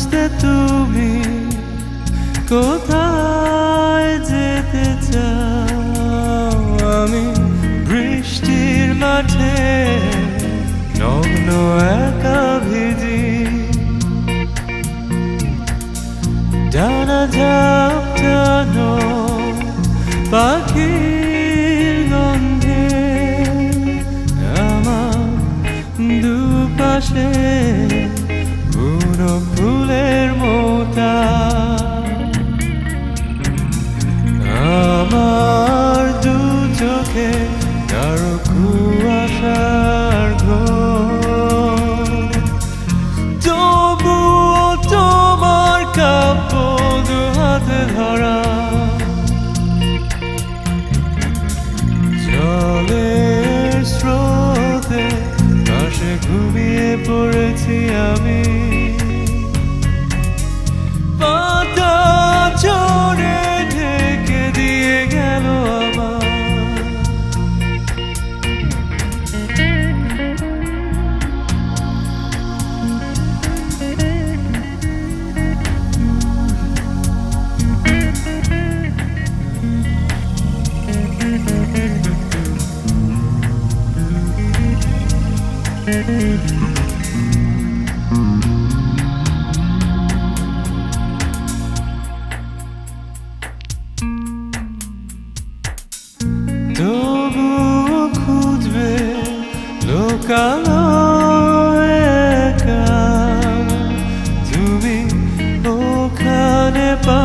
খুঁজতে তুমি কোথায় যেতে চাও? আমি বৃষ্টির মাঠে নগ্ন একা ভিজি। জানা ঝাপটানো পাখির গন্ধে আমার দুপাশে কারও কুয়াশার ঘোর। তবুও খুঁজবে লোকালয় তুমি ওখানে পা